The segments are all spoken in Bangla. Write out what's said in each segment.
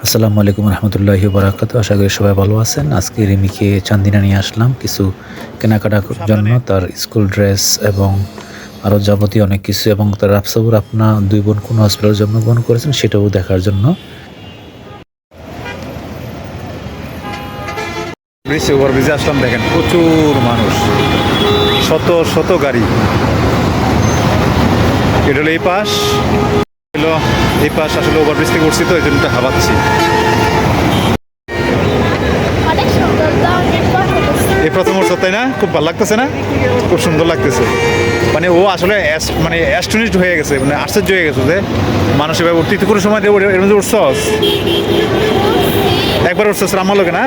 আসসালামু আলাইকুম রহমতুল্লাহি বারাকাত আশা করি সবাই ভালো আছেন। আজকে রিমিকে চান্দিনা নিয়ে আসলাম। কিছু কেনাকাটার জন্য তার স্কুল ড্রেস এবং আরও যাবতীয় অনেক কিছু এবং তার রাফসাবুর আপনা দুই বোন কোন হসপিটালে জন্মগ্রহণ করেছেন সেটাও দেখার জন্য। ব্রিজ ওভার ব্রিজে আসলাম দেখেন প্রচুর মানুষ। শত শত গাড়ি। এটা হলো এই পাশ। হলো এই পাশ আসলে ওভার ব্রিজ থেকে উঠছি তো এই জন্য হাবাচ্ছি। এই প্রথম উঠছে তাই না? খুব ভালো লাগতেছে না? খুব সুন্দর লাগতেছে। মানে ও আসলে মানে অ্যাস্টনিস্ট হয়ে গেছে মানে আশ্চর্য হয়ে গেছে যে মানুষ এবার উঠতে কোনো সময় এর মধ্যে উঠছস? একবার উঠছস রামার লোকে না।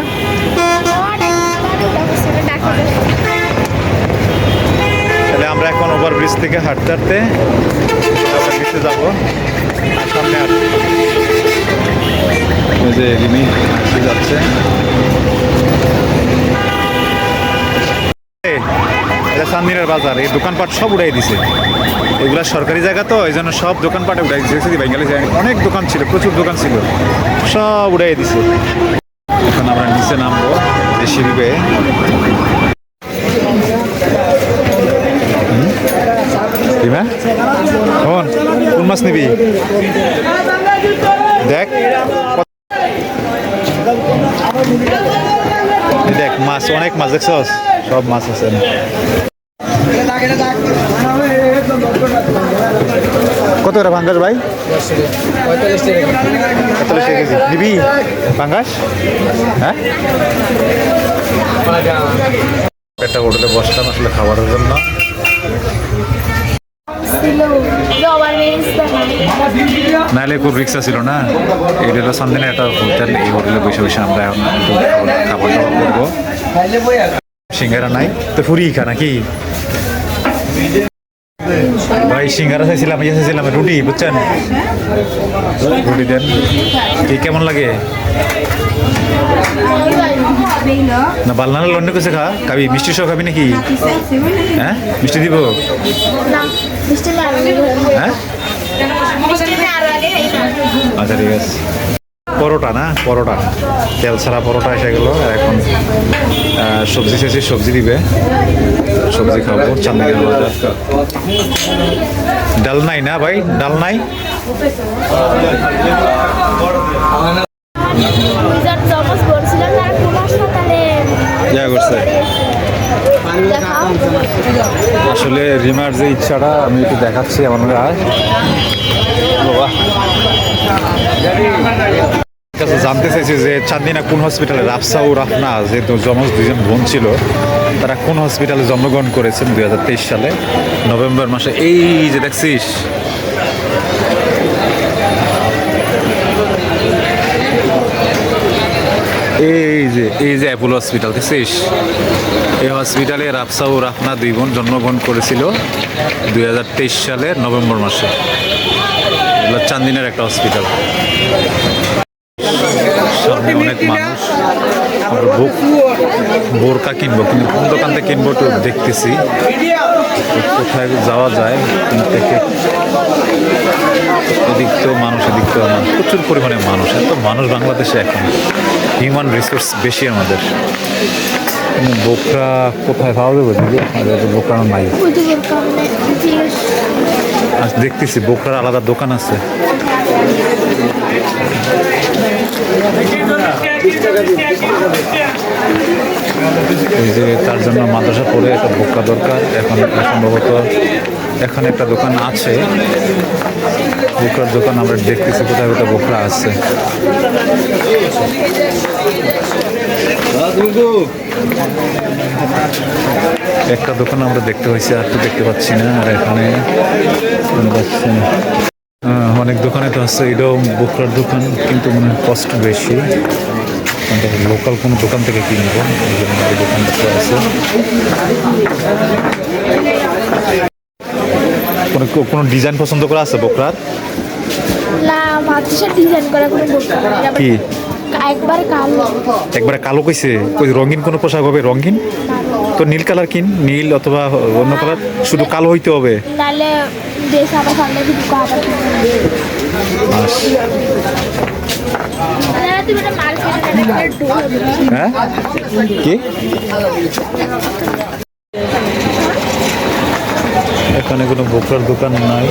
তাহলে আমরা এখন ওভার ব্রিজ থেকে হাঁটতে হাঁটতে যাব। যে রিমি যাচ্ছে। এটা চান্দিনের বাজার, এই দোকানপাট সব উড়াই দিছে। এগুলা সরকারি জায়গা তো, এই জন্য সব দোকানপাটে উড়াই দিয়েছে বেঙ্গালি অনেক দোকান ছিল, প্রচুর দোকান ছিল। সব উড়াই দিছে। এখন আমরা নিচে নামবো সিঁড়ি বেয়ে শোন কোন মাছ নিবি? দেখ দেখ, মাছ, অনেক মাছ দেখছস? সব মাছ আছে। কত করে ভাঙ্গাস ভাই? পঁয়তাল্লিশ টাকা কেজি। নিবি? ভাঙ্গাস? হ্যাঁ? একটা হোটেলে বসলাম আসলে খাবারের জন্য। ছিল। নাহলে খুব রিক্সা ছিল না। এটা হলো সন্ধানে একটা হোটেল এই হোটেলে বসে বসে আমরা এখন খাবার দাবার করব। সিঙ্গারা নাই। তো ফুরি খা নাকি? ভাই, সিঙ্গারা চাইছিলাম ইয়ে চাইছিলাম, রুটি, বুঝছেন? রুটি দেন। কি, কেমন লাগে? না বালনা লন্ডে কোসে খা। খাবি, মিষ্টি সহ খাবি নাকি? হ্যাঁ মিষ্টি দিব? হ্যাঁ। আচ্ছা ঠিক আছে। পরোটা না, পরোটা। তেল ছাড়া পরোটা এসে গেলো, আর এখন সবজি শেষে সবজি দিবে। সবজি খাব চান্দিনা বাজার ডাল নাই না ভাই? ডাল নাই? যা করছে। আসলে রিমার যে ইচ্ছাটা, আমি একটু দেখাচ্ছি, আমার কাছে জানতে চাইছি যে চান্দিনা কোন হসপিটালে রাফসা ও রাফনা যে যমজ দুজন বোন ছিল, তারা কোন হসপিটালে জন্মগ্রহণ করেছেন দুই হাজার তেইশ সালে? নভেম্বর মাসে। এই যে দেখছিস এই যে। এই যে অ্যাপোলো হসপিটাল দেখছিস? এই হসপিটালে রাফসা ও রাফনা দুই বোন জন্মগ্রহণ করেছিল দুই সালে নভেম্বর মাসে। এগুলো চান্দিনের একটা হসপিটাল সামনে অনেক মানুষ। বোরকা কিনবো কিন্তু কোন দোকান থেকে কিনবো একটু দেখতেছি। কোথায় যাওয়া যায় কোন থেকে? এদিক তো মানুষ এদিক তো মানুষ প্রচুর পরিমাণে মানুষ এত মানুষ বাংলাদেশে এখন। হিউম্যান রিসোর্স বেশি আমাদের। বোকরা কোথায় পাওয়া যাবে? দিদি আমাদের তো বোকরা নাই। আজ দেখতেছি বোকরার আলাদা দোকান আছে। এই যে তার জন্য মাদ্রাসা পড়ে একটা বোকা দরকার। এখন সম্ভবত এখানে একটা দোকান আছে। বোকরার দোকান আমরা দেখতেছি কোথায় কোথায় বোকরা আছে। একটা দোকান আমরা দেখতে পাচ্ছি আর তো দেখতে পাচ্ছি না। আর এখানে অনেক দোকানে তো আছে এটাও বোকরার দোকান কিন্তু মানে কষ্ট বেশি। লোকাল কোনো দোকান থেকে কিনবো দোকানটা আছে। কোনো কোনো ডিজাইন পছন্দ করা আছে বোকরার? কি? একবার কালো। একবারে কালো কইছে? কই রঙিন কোনো পোশাক হবে রঙিন। তো নীল কালার কিন? নীল অথবা অন্য কালার? শুধু কালো হইতে হবে? হ্যাঁ? কি? এখানে কোনো বোকরার দোকান নাই।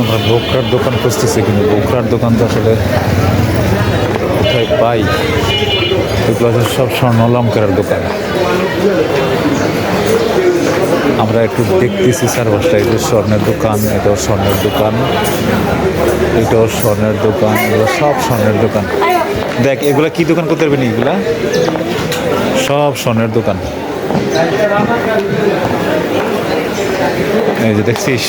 আমরা বোকরার দোকান খুঁজতেছি কিন্তু বোকরার দোকান তো আসলে কোথায় পাই? এগুলো সব স্বর্ণ অলঙ্কারের দোকান। আমরা একটু দেখতেছি স্যার বাসটা এটা স্বর্ণের দোকান এটাও স্বর্ণের দোকান এটাও স্বর্ণের দোকান এগুলো সব স্বর্ণের দোকান। দেখ এগুলা কি দোকান করতে পারবি এগুলা সব স্বর্ণের দোকান। এই যে দেখছিস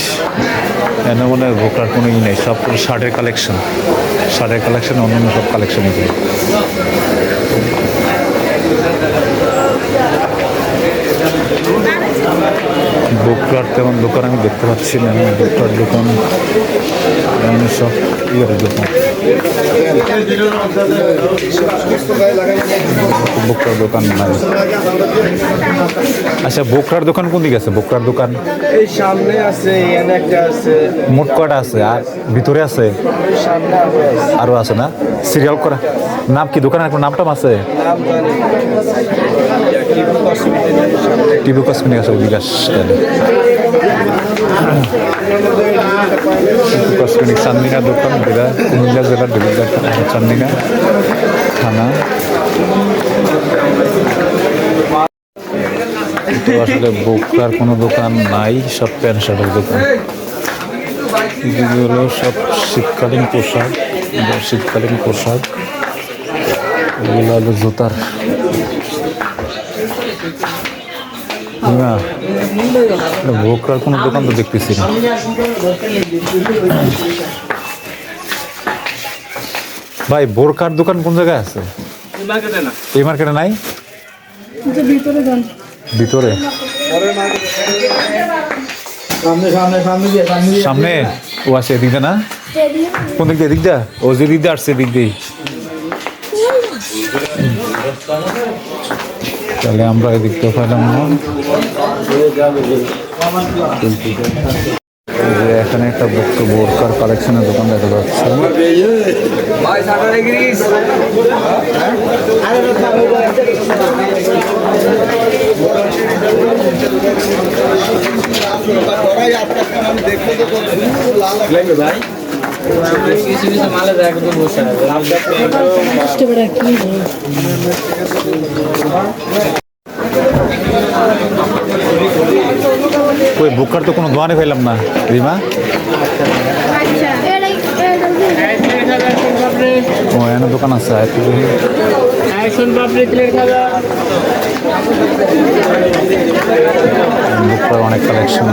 এনে মনে হয় ভোকরার কোনো ই নেই, সব শার্টের কালেকশন শার্টের কালেকশন অন্যান্য সব কালেকশন এগুলো বুকরার তেমন দোকান আমি দেখতে পাচ্ছি না। বুকরার দোকান সব ইয়ের দোকান। বুকরার দোকান নাই। আচ্ছা বোকরার দোকান কোন দিকে আছে? বোকরার দোকান? এই সামনে আছে একটা আছে। মোট কয়টা আছে? আর ভিতরে আছে? আরও আছে। আরও আছে না? সিরিয়াল করা। নাম কি? দোকানের কোনো নামটাম আছে? টিভি কসমেটিক আছে বিকাশ কসমেটিক, চান্দিনা দোকান যেটা কুমিল্লা জেলার দেবিদ্বার থানা, চান্দিনা থানা। তো আসলে বোকার কোনো দোকান নাই, সব প্যান্ট শার্টের দোকান। হলো সব শীতকালীন পোশাক শীতকালীন পোশাক। এগুলো হলো জুতার না কোনো দোকান তো দেখতেছি না। ভাই বোরকার দোকান কোন জায়গায় আছে? এই মার্কেটে নাই? ভিতরে সামনে সামনে সামনে দিয়ে সামনে দিয়ে। সামনে? ও আছে এদিক দিয়ে না? কোন দিক দিয়ে? এদিক দিয়ে? ও যে দিক দিয়ে আসছে এদিক দিয়ে তাহলে আমরা দিয়ে পাইলাম না। এখানে একটা বক্ত বোরকার কালেকশনের দোকান দেখা যাচ্ছে। ভাই ভাই কিছু কিছু মালে একদম বসে ওই বুকার তো কোনো দোয়ানে পেলাম না রিমা ও এখানে দোকান আছে। বুকটার অনেক কালেকশন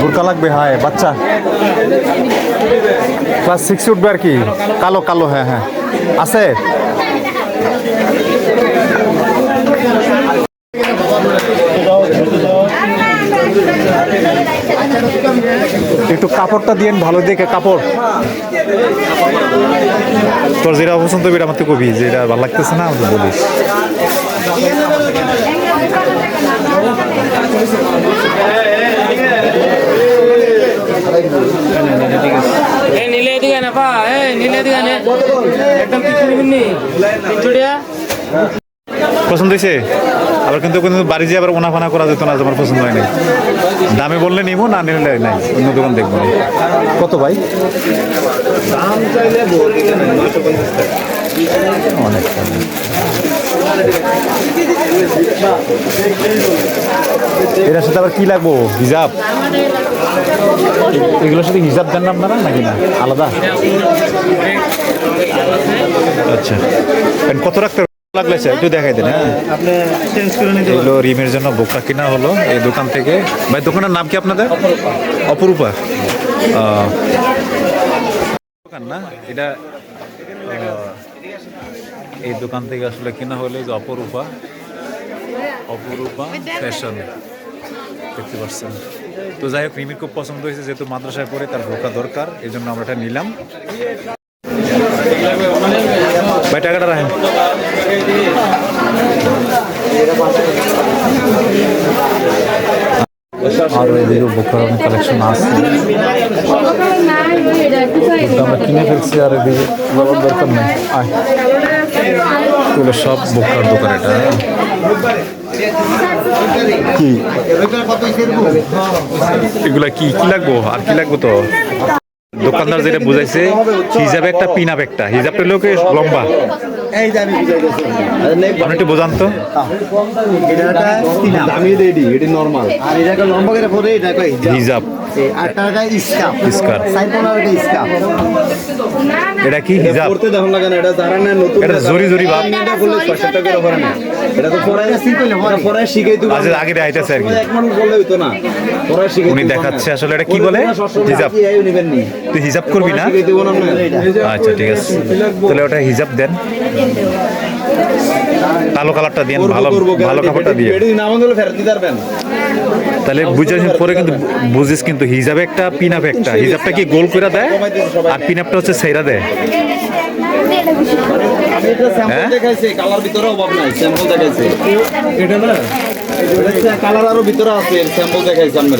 বুরকা লাগবে হ্যাঁ বাচ্চা ক্লাস সিক্স উঠবে আর কি কালো কালো হ্যাঁ হ্যাঁ আছে একটু কাপড়টা দিয়েন ভালো দেখে কাপড়। তোর যেটা পছন্দ হবে আমার তো কবি যেটা ভালো লাগতেছে না আমাকে বলিস। নীলে দিকে না পা নীলে দিকে না। একদম কিছু নিবি নি পছন্দ হয়েছে আবার কিন্তু কিন্তু বাড়ি যেয়ে আবার ওনা ওনাফানা করা যেত না তোমার পছন্দ হয়নি দামে বললে নিবো না নিলে নাই। অন্য দোকান দেখব। কত ভাই? দাম চাইলে অনেক। এটার সাথে আবার কি লাগবো? হিজাব? এগুলোর সাথে হিজাব দেন না আপনারা নাকি না? আলাদা? আচ্ছা। কত রাখতে লাগলে স্যার একটু দেখাই দেন হ্যাঁ। এগুলো রিমের জন্য বোকা কিনা হলো এই দোকান থেকে। ভাই দোকানের নাম কি আপনাদের? অপরূপা। দোকান না? এটা এই দোকান থেকে আসলে কিনা হলো যে অপরূপা। অপরূপা ফ্যাশন দেখতে পাচ্ছেন। তো যাই হোক রিমির খুব পছন্দ হয়েছে যেহেতু মাদ্রাসায় পড়ে তার বোকা দরকার এই জন্য আমরা এটা নিলাম। ভাই টাকাটা রাখেন আর এদিকে বোকার অনেক কালেকশন আছে। আমরা কিনে ফেলছি আর এদিকে যাওয়ার দরকার নেই। আয়। এগুলো সব বোকার দোকান এটা। কি? এগুলা কি কি লাগবো? আর কি লাগবো তো? দোকানদার যেটা বুঝাইছে হিজাবে একটা পিনা একটা। হিজাবটা লোকে লম্বা? আপনি একটু বোঝান তো। দামি রেডি এটি নরমাল আর এটাকে লম্বা করে পরে এটাকে হিজাব। আর টাকা স্কাপ স্কার্ফ। সাইড পনেরো এটা এটা কি হিজাব? করতে দেখুন লাগে না এটা যারা না নতুন এটা জরি জরি ভাব এটা বললে ছয়শো টাকা করে না। এটা তো পরে পরে শিখাই তো আজ আগে দেখাইতেছে আর কি? এক মানুষ বললে হইতো না। পরে শিখাই উনি দেখাচ্ছে আসলে এটা কি বলে? হিজাব। তুই হিজাব করবি না। আচ্ছা ঠিক আছে। তাহলে ওটা হিজাব দেন। কালো কালারটা দিন করব, ভালো ভালো কাপড়টা দিয়ে। তাহলে বুঝে পরে কিন্তু বুঝিস কিন্তু হিজাবে একটা পিনাপ একটা। হিজাবটা কি গোল করে দেয়? আর পিনাপটা হচ্ছে সেইরা দেয়। হ্যাঁ? কালার ভিতরে অভাব নাই স্যাম্পল দেখাইছি। এটা না কালার আরও ভিতরে আছে স্যাম্পল দেখাইছি আমরা